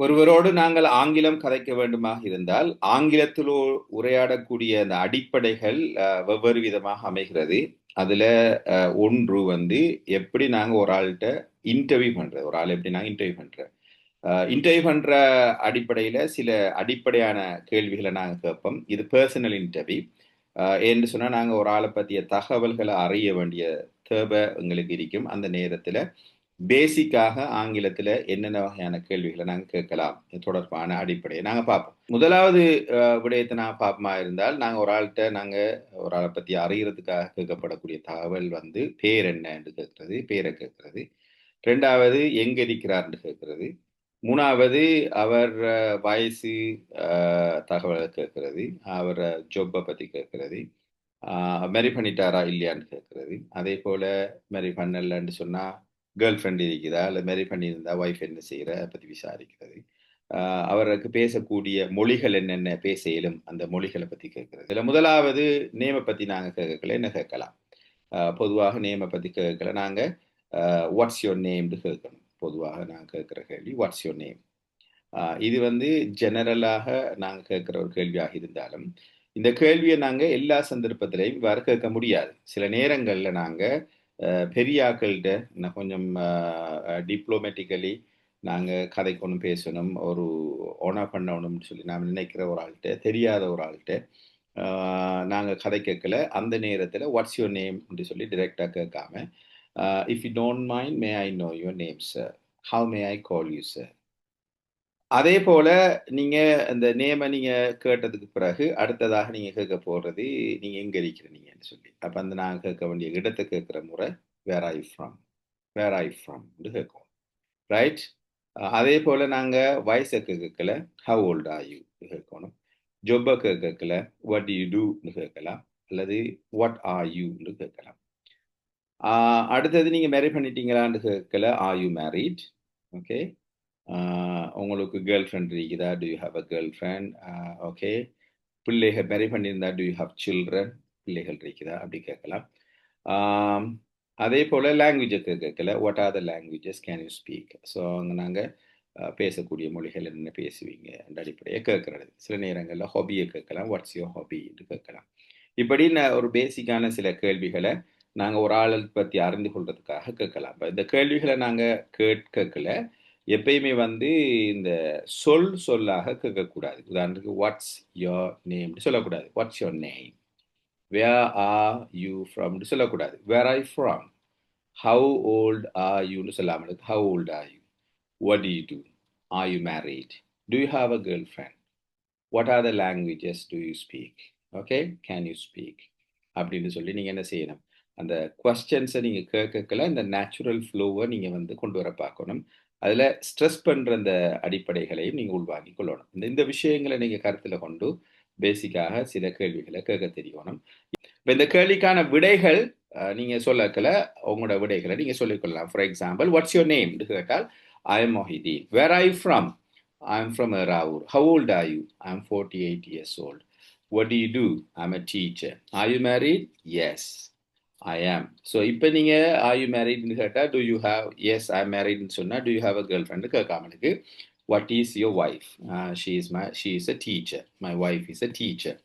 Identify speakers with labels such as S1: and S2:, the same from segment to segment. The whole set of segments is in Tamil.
S1: ஒருவரோடு நாங்கள் ஆங்கிலம் கதைக்க வேண்டுமாக இருந்தால் ஆங்கிலத்திலோ உரையாடக்கூடிய அந்த அடிப்படைகள் வெவ்வேறு விதமாக அமைகிறது. அதுல ஒன்று வந்து எப்படி நாங்கள் ஒரு ஆள்கிட்ட இன்டர்வியூ பண்றது? ஒரு ஆள் எப்படி நாங்கள் இன்டர்வியூ பண்றேன் இன்டர்வியூ பண்ற அடிப்படையில சில அடிப்படையான கேள்விகளை நாங்க கேட்போம். இது பர்சனல் இன்டர்வியூ என்று சொன்னா நாங்க ஒரு ஆளை பத்திய தகவல்களை அறிய வேண்டிய தேவை எங்களுக்கு இருக்கும். அந்த நேரத்துல பேசிக்காக ஆங்கிலத்துல என்னென்ன வகையான கேள்விகளை நாங்க கேட்கலாம்? இது தொடர்பான அடிப்படையை நாங்க பார்ப்போம். முதலாவது விடயத்தை நான் பார்ப்போமா இருந்தால் நாங்க ஒரு ஆள்கிட்ட நாங்க ஒரு ஆளை பத்தி அறிகிறதுக்காக கேட்கப்படக்கூடிய தகவல் வந்து பேர் என்ன என்று கேட்கறது பேரை கேட்கறது. ரெண்டாவது எங்க இருக்கிறார்னு கேட்கறது. மூணாவது அவர் வயசு தகவலை கேட்கறது. அவர் ஜொப்பை பத்தி கேட்கறது. மேரி பண்ணிட்டாரா இல்லையான்னு கேட்கறது. அதே போல மேரி பண்ணலன்னு சொன்னா கேர்ள் ஃப்ரெண்ட் இருக்குதா இல்லை மேரி பண்ணியிருந்தா ஒய்ஃப் என்ன செய்கிற பற்றி விசாரிக்கிறது. அவருக்கு பேசக்கூடிய மொழிகள் என்னென்ன பேச இயலும் அந்த மொழிகளை பற்றி கேட்கறது. இல்லை முதலாவது நேமை பற்றி நாங்கள் கேட்கல என்ன கேட்கலாம்? பொதுவாக நேமை பற்றி கேட்கல நாங்கள் வாட்ஸ் யோர் நேம்னு கேட்கணும். பொதுவாக நாங்கள் கேட்குற கேள்வி வாட்ஸ் யோர் நேம் இது வந்து ஜெனரலாக நாங்கள் கேட்குற ஒரு கேள்வியாக இருந்தாலும் இந்த கேள்வியை நாங்கள் எல்லா சந்தர்ப்பத்திலையும் வர கேட்க முடியாது. சில நேரங்களில் நாங்கள் பெரியாக்கள்கிட்ட பெரிய கொஞ்சம் டிப்ளோமேட்டிக்கலி நாங்கள் கதைக்கணும் பேசணும் ஒரு ஓனா பண்ணணும்னு சொல்லி நாம் நினைக்கிற ஒரு ஆள்கிட்ட தெரியாத ஒரு ஆள்கிட்ட நாங்கள் கதை கேட்கல. அந்த நேரத்தில் வாட்ஸ் யுவர் நேம் அப்படின்னு சொல்லி டிரெக்டாக கேட்காம if you don't mind may I know your name sir how may I call you sir அதே போல நீங்க அந்த நேம நீங்க கேட்டதுக்கு பிறகு அடுத்ததாக நீங்க கேட்க போறது நீங்க எங்க இருக்கிறீங்கன்னு சொல்லி. அப்ப அந்த நாங்க கேட்க வேண்டிய இடத்தை கேட்கிற முறை where I from where I from கேட்கும் ரைட் அதே போல நாங்க வயசை கேட்கல ஹவ் ஓல்ட் ஆர் யூ கேட்கணும். ஜொப்பை கேட்கல வாட் யூ டூன்னு கேட்கலாம். அல்லது வாட் ஆர் யூன்னு கேட்கலாம். அடுத்தது நீங்க மேரி பண்ணிட்டீங்களான்னு கேட்கல ஆர் யூ மேரிட் ஓகே உங்களுக்கு கேர்ள் ஃப்ரெண்ட் இருக்குதா do you have a girlfriend okay பிள்ளைகள் மேரி பண்ணியிருந்தா டு யூ ஹாவ் சில்ட்ரன் பிள்ளைகள் இருக்குதா அப்படி கேட்கலாம். அதே போல் லாங்குவேஜை கேட்கல. What are the languages can you speak so அங்கே நாங்கள் பேசக்கூடிய மொழிகள் என்ன பேசுவீங்க? என்ற அடிப்படையை கேட்குறது. சில நேரங்களில் ஹாபியை கேட்கலாம். வாட்ஸ் யோர் ஹாபி என்று கேட்கலாம். இப்படி நான் ஒரு பேசிக்கான சில கேள்விகளை நாங்கள் ஒரு ஆளை பற்றி அறிந்து கொள்றதுக்காக கேட்கலாம். இந்த கேள்விகளை நாங்கள் கேட்கல. எப்பயுமே வந்து இந்த சொல் சொல்லாக கேட்கக்கூடாது. உதாரணத்துக்கு வாட்ஸ் யோர் நேம் சொல்லக்கூடாது. What's your name where are you ஃப்ரம்னு சொல்லக்கூடாது. Where I from how old are யூன்னு சொல்லாமல் how old are you what you do are you married do you have a girlfriend what are the languages do you speak okay can you speak அப்படின்னு சொல்லி நீங்கள் என்ன செய்யணும்? அந்த கொஸ்டின்ஸை நீங்கள் கேட்கல இந்த நேச்சுரல் ஃப்ளோவை நீங்கள் வந்து கொண்டு வர பார்க்கணும். அதில் ஸ்ட்ரெஸ் பண்ணுற அந்த அடிப்படைகளையும் நீங்கள் உள்வாங்கி கொள்ளணும். இந்த இந்த விஷயங்களை நீங்கள் கருத்தில் கொண்டு பேசிக்காக சில கேள்விகளை கேட்க தெரியணும். இப்போ இந்த கேள்விக்கான விடைகள் நீங்கள் சொல்லக்கல உங்களோட விடைகளை நீங்கள் சொல்லிக்கொள்ளலாம் for example what's your name கேட்டால் I am Mohideen where I from I am from Ravur how old are you I am forty eight years old what do you do I am a teacher are you married yes I am so இப்போ நீங்கள் ஆர் யூ மேரிட்னு கேட்டால் do you have yes I மேரிட்னு சொன்னால் do you have a girlfriend கேட்காமலுக்கு what is your wife she is my she is a teacher my wife is a teacher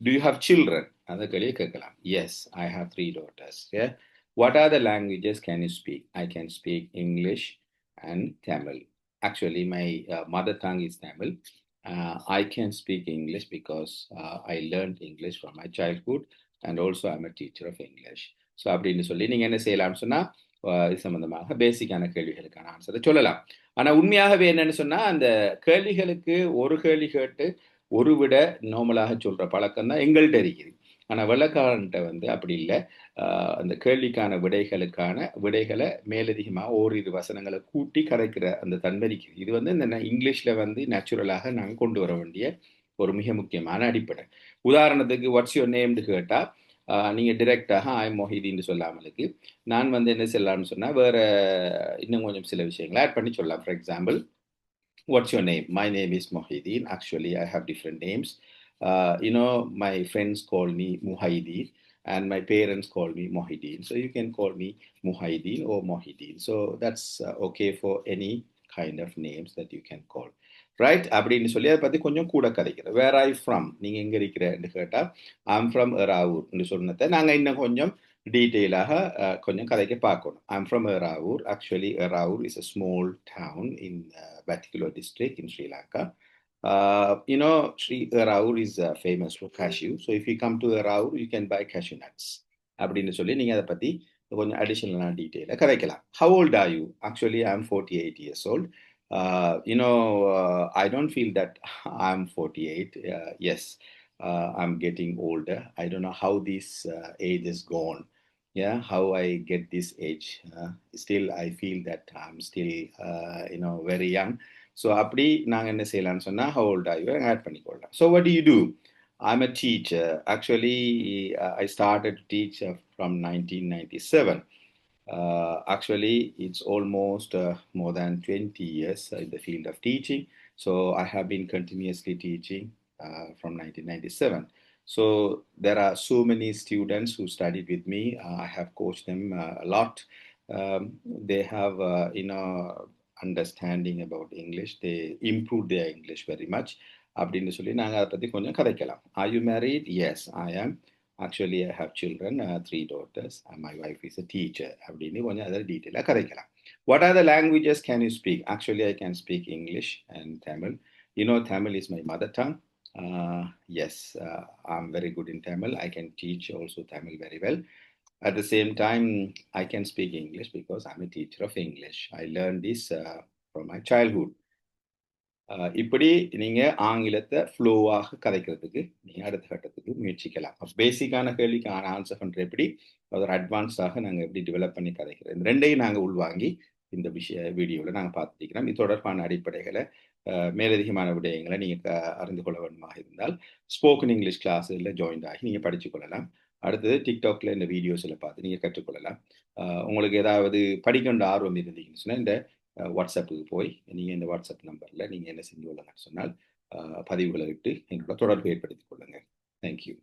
S1: do you have children அந்த கேள்வியை கேட்கலாம். Yes I have three daughters what are the languages can you speak I can speak English and Tamil actually my mother tongue is Tamil. Uh, I can speak English because uh, I learned English from and also I'm a teacher of English so அப்படின்னு சொல்லி நீங்கள் என்ன செய்யலாம்னு சொன்னால் இது சம்மந்தமாக பேசிக்கான கேள்விகளுக்கான ஆன்சரை சொல்லலாம். ஆனால் உண்மையாகவே என்னன்னு சொன்னால் அந்த கேள்விகளுக்கு ஒரு கேள்வி கேட்டு ஒரு விட நார்மலாக சொல்கிற பழக்கம் தான் எங்கள்கிட்ட இருக்குது. ஆனால் வெள்ளக்காரன்ட்ட வந்து அப்படி இல்லை. அந்த கேள்விக்கான விடைகளுக்கான விடைகளை மேலதிகமாக ஓரிரு வசனங்களை கூட்டி கரைக்கிற அந்த தன்மை இருக்குது இது வந்து இந்த இங்கிலீஷில் வந்து நேச்சுரலாக நாங்கள் கொண்டு வர வேண்டிய ஒரு மிக முக்கியமான அடிப்படை. உதாரணத்துக்கு வாட்ஸ் யுவர் நேம்னு கேட்டால் நீங்கள் டிரெக்டாக ஐ மொஹிதின்னு சொல்லாமலுக்கு நான் வந்து என்ன சொல்லலாம்னு சொன்னால் வேறு இன்னும் கொஞ்சம் சில விஷயங்களை ஆட் பண்ணி சொல்லலாம். For example what's your name my name is Mohideen. Actually I have different names you know my friends call me Muhaideen and and my parents call me Mohideen. So you can call me Muhaideen or Mohideen. So that's uh, okay for any kind of names that you can call right அப்படின்னு சொல்லி அதை பற்றி கொஞ்சம் கூட கதைக்கிறேன் வேர் ஐ ஃப்ரம் நீங்கள் எங்கே இருக்கிறேன்னு கேட்டால் ஐம் ஃப்ரம் எராவூர்னு சொன்னதை நாங்கள் இன்னும் கொஞ்சம் டீட்டெயிலாக கொஞ்சம் கதைக்க பார்க்கணும். I'm from Eravur actually Eravur is a small town in particular district in Sri Lanka Uh, you know, Sri Raur is uh, famous for cashew. So if you come to Raur, you can buy cashew nuts. அப்படின்னு சொல்லி நீங்கள் அதை பற்றி கொஞ்சம் அடிஷ்னலான டீட்டெயிலாக கதைக்கலாம் how old are you actually I am forty eight years old you know I don't feel that I am forty eight yes I am getting older I don't know how this age is gone yeah how i get this age uh, still i feel that i'm still uh, you know very young so அப்படி நாங்கள் என்ன செய்யலாம்னு சொன்னால் ஹவு ஓல்ட் ஆகி add பண்ணிக்கொள்ளலாம் so what you do I'm a teacher actually I started teach from nineteen ninety seven actually it's almost uh, more than 20 years in the field of teaching so i have been continuously teaching uh, from 1997 so there are so many students who studied with me uh, i have coached them a lot um, they have you know understanding about English they improve their English very much அப்படின்னு சொல்லி நாங்கள் அதை பற்றி கொஞ்சம் கதைக்கலாம் are you married yes I am actually I have children three daughters my wife is a teacher அப்படின்னு கொஞ்சம் அதை டீட்டெயிலாக கதைக்கலாம் what are the languages can you speak actually I can speak English and Tamil you know Tamil is my mother tongue yes I am very good in Tamil I can teach also Tamil very well at the same time i can speak english because i'm a teacher of english. I learned this uh, from my childhood. இப்படி நீங்கள் ஆங்கிலத்தை ஃப்ளோவாக கதைக்கிறதுக்கு நீங்கள் அடுத்த கட்டத்துக்கு முயற்சிக்கலாம். பேசிக்கான கேள்விக்கு ஆன்சர் பண்ணுற எப்படி ஒரு அட்வான்ஸாக நாங்கள் எப்படி டெவலப் பண்ணி கதைக்கிறோம். இந்த ரெண்டையும் நாங்கள் உள்வாங்கி இந்த விஷய வீடியோவில் நாங்கள் பார்த்துக்கிறோம் இது தொடர்பான அடிப்படைகளை மேலதிகமான விடயங்களை நீங்கள் அறிந்து கொள்ள வேண்டுமாக இருந்தால் ஸ்போக்கன் இங்கிலீஷ் கிளாஸில் ஜாயின் ஆகி நீங்கள் படித்து கொள்ளலாம். அடுத்தது டிக்டாக்ல இந்த வீடியோஸில் பார்த்து நீங்கள் கற்றுக்கொள்ளலாம். உங்களுக்கு ஏதாவது படிக்கின்ற ஆர்வம் இருந்தீங்கன்னு சொன்னால் இந்த வாட்ஸ்அப்புக்கு போய் நீங்கள் இந்த வாட்ஸ்அப் நம்பரில் நீங்கள் என்ன செஞ்சு கொள்ளலாம்னு சொன்னால் பதிவுகளை விட்டு எங்களோட தொடர்பு ஏற்படுத்திக் கொள்ளுங்கள் தேங்க்யூ